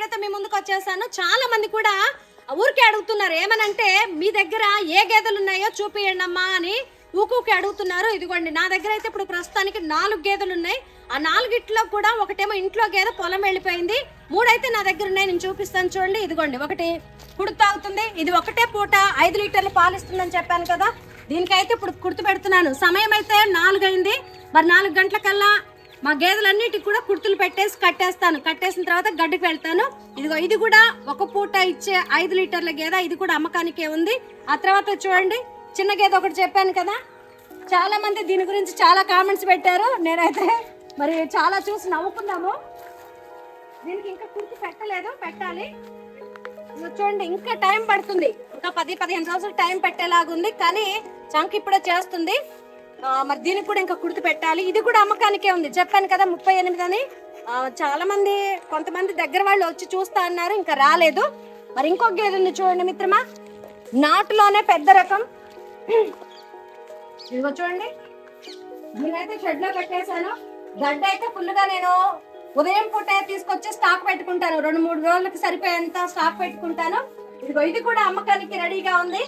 వీడియోతో మీ ముందుకు వచ్చేసాను. చాలా మంది కూడా ఊరికే అడుగుతున్నారు ఏమనంటే మీ దగ్గర ఏ గేదెలు ఉన్నాయో చూపియండి అమ్మా అని ఊకూకి అడుగుతున్నారు. ఇదిగోండి నా దగ్గర అయితే ఇప్పుడు ప్రస్తుతానికి నాలుగు గేదెలు ఉన్నాయి. ఆ నాలుగిట్లో కూడా ఒకటేమో ఇంట్లో గేదె పొలం వెళ్ళిపోయింది. మూడైతే నా దగ్గర ఉన్నాయి నేను చూపిస్తాను చూడండి. ఇదిగోండి ఒకటి కుడుతాగుతుంది ఇది ఒకటే పూట ఐదు లీటర్లు పాలిస్తుందని చెప్పాను కదా. దీనికైతే ఇప్పుడు కుర్తు పెడుతున్నాను. సమయం అయితే నాలుగు అయింది మరి నాలుగు గంటలకల్లా మా గేదెలన్నిటికి కూడా కుర్తులు పెట్టేసి కట్టేస్తాను. కట్టేసిన తర్వాత గడ్డికి వెళ్తాను. ఇదిగో ఇది కూడా ఒక పూట ఇచ్చే ఐదు లీటర్ల గేదె ఇది కూడా అమ్మకానికే ఉంది. ఆ తర్వాత చూడండి చిన్న గేదె ఒకటి చెప్పాను కదా. చాలా మంది దీని గురించి చాలా కామెంట్స్ పెట్టారు. నేనైతే మరి చాలా చూసి నవ్వుకున్నాము దీనికి ఇంకా కుర్తి పెట్టలేదు పెట్టాలి. చూడండి ఇంకా టైం పడుతుంది. ఇంకా పది పదిహేను రోజులు టైం పెట్టేలాగుంది కానీ చంక్ ఇప్పుడే చేస్తుంది. మరి దీనికి కూడా ఇంకా కుర్తి పెట్టాలి. ఇది కూడా అమ్మకానికే ఉంది. చెప్పాను కదా ముప్పై ఎనిమిది అని. చాలా మంది కొంతమంది దగ్గర వాళ్ళు వచ్చి చూస్తా అన్నారు ఇంకా రాలేదు. మరి ఇంకొక గేదె ఉంది చూడండి మిత్రమా. నాటులోనే పెద్ద రకం. ఇదిగో చూడండి. నేనైతే షెడ్లో పెట్టేశాను. గడ్డ అయితే ఫుల్గా నేను ఉదయం పూట తీసుకొచ్చి స్టాక్ పెట్టుకుంటాను. రెండు మూడు రోజులకు సరిపోయేంత స్టాక్ పెట్టుకుంటాను. ఇదిగో ఇది కూడా అమ్మకానికి రెడీగా ఉంది.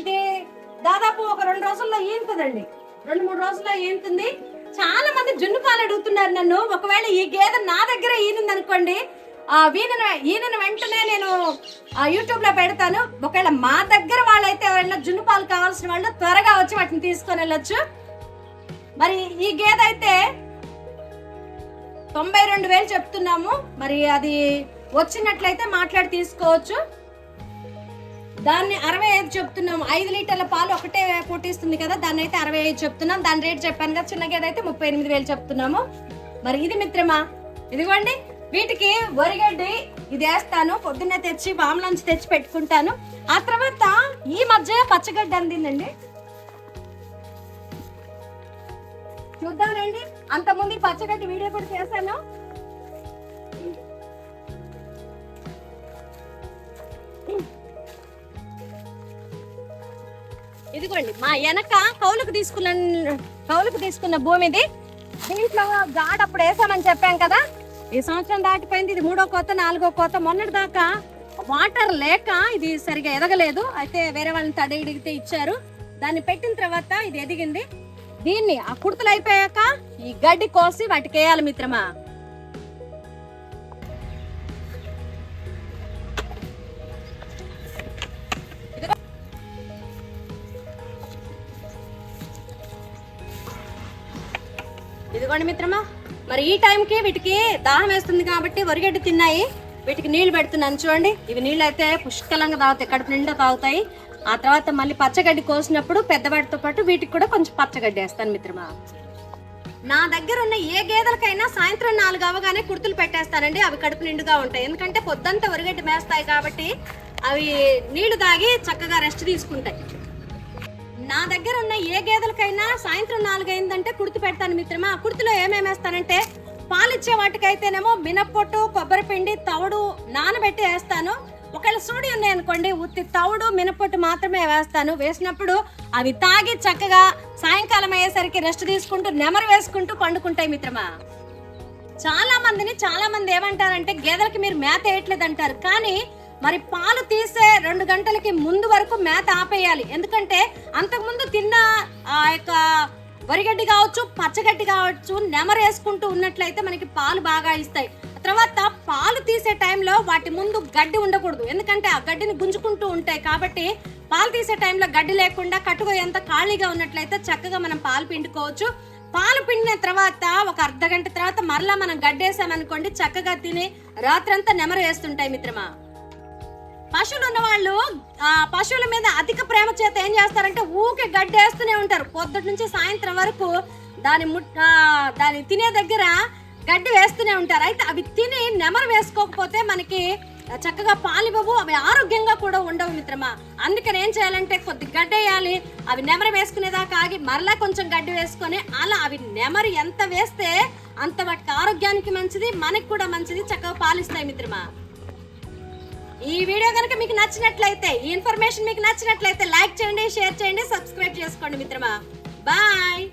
ఇది దాదాపు ఒక రెండు రోజుల్లో ఈనుతుందండి. రెండు మూడు రోజుల్లో ఈనుతుంది. చాలా మంది జున్ను పాలు అడుగుతున్నారు నన్ను. ఒకవేళ ఈ గేదె నా దగ్గర ఈనింది అనుకోండి ఆ వీణను ఈయన వెంటనే నేను యూట్యూబ్లో యూట్యూబ్లో పెడతాను. ఒకవేళ మా దగ్గర వాళ్ళైతే ఎవరైనా జున్ను పాలు కావాల్సిన వాళ్ళు త్వరగా వచ్చి వాటిని తీసుకొని వెళ్ళొచ్చు. మరి ఈ గేదె అయితే తొంభై రెండు వేలు చెప్తున్నాము. మరి అది వచ్చినట్లయితే మాట్లాడి తీసుకోవచ్చు. దాన్ని అరవై ఐదు చెప్తున్నాం. ఐదు లీటర్ల పాలు ఒకటే పుట్టిస్తుంది కదా దాన్ని అయితే అరవై ఐదు చెప్తున్నాం. దాని రేట్ చెప్పాను కదా చిన్న గేదె అయితే ముప్పై ఎనిమిది వేలు చెప్తున్నాము. మరి ఇది మిత్రమా? ఇదిగోండి వీటికి వరిగడ్డి ఇది వేస్తాను. పొద్దున్నే తెచ్చి వామలోంచి తెచ్చి పెట్టుకుంటాను. ఆ తర్వాత ఈ మధ్య పచ్చగడ్డి అందిందండి చూద్దాం రండి. అంతకుముందు పచ్చగడ్డి వీడియో కూడా చేశాను. ఇదిగోండి మా వెనక కౌలుకు తీసుకున్న కౌలుకు తీసుకున్న భూమి ఇది. దీంట్లో గాడ్ అప్పుడు వేసామని చెప్పాం కదా. ఈ సంవత్సరం దాటిపోయింది ఇది మూడో కోత నాలుగో కోత. మొన్నటి దాకా వాటర్ లేక ఇది సరిగా ఎదగలేదు. అయితే వేరే వాళ్ళని తడి ఇడిగితే ఇచ్చారు. దాన్ని పెట్టిన తర్వాత ఇది ఎదిగింది. దీన్ని ఆ కుర్తలు అయిపోయాక ఈ గడ్డి కోసి వాటికి వేయాలి మిత్రమా. ఇదిగోండి మిత్రమా మరి ఈ టైంకి వీటికి దాహం వేస్తుంది కాబట్టి వరిగడ్డి తిన్నాయి. వీటికి నీళ్ళు పెడుతున్నాను చూడండి. ఇవి నీళ్ళు అయితే పుష్కలంగా తాగుతాయి కడుపు నిండా తాగుతాయి. ఆ తర్వాత మళ్ళీ పచ్చగడ్డి కోసినప్పుడు పెద్దవాటితో పాటు వీటికి కూడా కొంచెం పచ్చగడ్డి వేస్తాను మిత్రమా. నా దగ్గర ఉన్న ఏ గేదెలకైనా సాయంత్రం నాలుగు అవగానే కుర్తులు పెట్టేస్తానండి. అవి కడుపు నిండుగా ఉంటాయి. ఎందుకంటే పొద్దంతా వరిగడ్డి మేస్తాయి కాబట్టి అవి నీళ్ళు తాగి చక్కగా రెస్ట్ తీసుకుంటాయి. నా దగ్గర ఉన్న ఏ గేదెలకైనా సాయంత్రం నాలుగైందంటే కుర్తి పెడతాను మిత్రమా. కుర్తిలో ఏమేమి వేస్తానంటే పాలిచ్చే వాటికైతేనేమో మినప్పొట్టు కొబ్బరి పిండి తవుడు నానబెట్టి వేస్తాను. ఒకవేళ సూడి ఉన్నాయి అనుకోండి ఉత్తి తవుడు మినప్పొట్టు మాత్రమే వేస్తాను. వేసినప్పుడు అవి తాగి చక్కగా సాయంకాలం అయ్యేసరికి రెస్ట్ తీసుకుంటూ నెమరు వేసుకుంటూ పండుకుంటాయి మిత్రమా. చాలా మందిని చాలా మంది ఏమంటారంటే గేదెలకి మీరు మేత వేయట్లేదు అంటారు కానీ మరి పాలు తీసే రెండు గంటలకి ముందు వరకు మేత ఆపేయాలి. ఎందుకంటే అంతకుముందు తిన్న ఆ యొక్క వరిగడ్డి కావచ్చు పచ్చగడ్డి కావచ్చు నెమరేసుకుంటూ ఉన్నట్లయితే మనకి పాలు బాగా ఇస్తాయి. తర్వాత పాలు తీసే టైంలో వాటి ముందు గడ్డి ఉండకూడదు. ఎందుకంటే ఆ గడ్డిని గుంజుకుంటూ ఉంటాయి కాబట్టి పాలు తీసే టైంలో గడ్డి లేకుండా కట్టుకోయేంత ఖాళీగా ఉన్నట్లయితే చక్కగా మనం పాలు పిండుకోవచ్చు. పాలు పిండిన తర్వాత ఒక అర్ధ గంట తర్వాత మరలా మనం గడ్డేసామనుకోండి చక్కగా తిని రాత్రంతా నెమరు వేస్తుంటాయి మిత్రమా. పశువులు ఉన్న వాళ్ళు ఆ పశువుల మీద అధిక ప్రేమ చేత ఏం చేస్తారంటే ఊకే గడ్డి వేస్తూనే ఉంటారు. పొద్దుటి నుంచి సాయంత్రం వరకు దాని ముట్ దాని తినే దగ్గర గడ్డి వేస్తూనే ఉంటారు. అయితే అవి తిని నెమరు వేసుకోకపోతే మనకి చక్కగా పాలివ్వవు అవి ఆరోగ్యంగా కూడా ఉండవు మిత్రమా. అందుకని ఏం చేయాలంటే కొద్ది గడ్డి వేయాలి. అవి నెమరు వేసుకునేదాకా ఆగి మరలా కొంచెం గడ్డి వేసుకొని అలా అవి నెమరు ఎంత వేస్తే అంత వాటికి ఆరోగ్యానికి మంచిది మనకి కూడా మంచిది చక్కగా పాలిస్తాయి మిత్రమా. ఈ వీడియో కనుక మీకు నచ్చినట్లయితే ఈ ఇన్ఫర్మేషన్ మీకు నచ్చినట్లయితే లైక్ చేయండి షేర్ చేయండి సబ్స్క్రైబ్ చేసుకోండి మిత్రమా. బాయ్.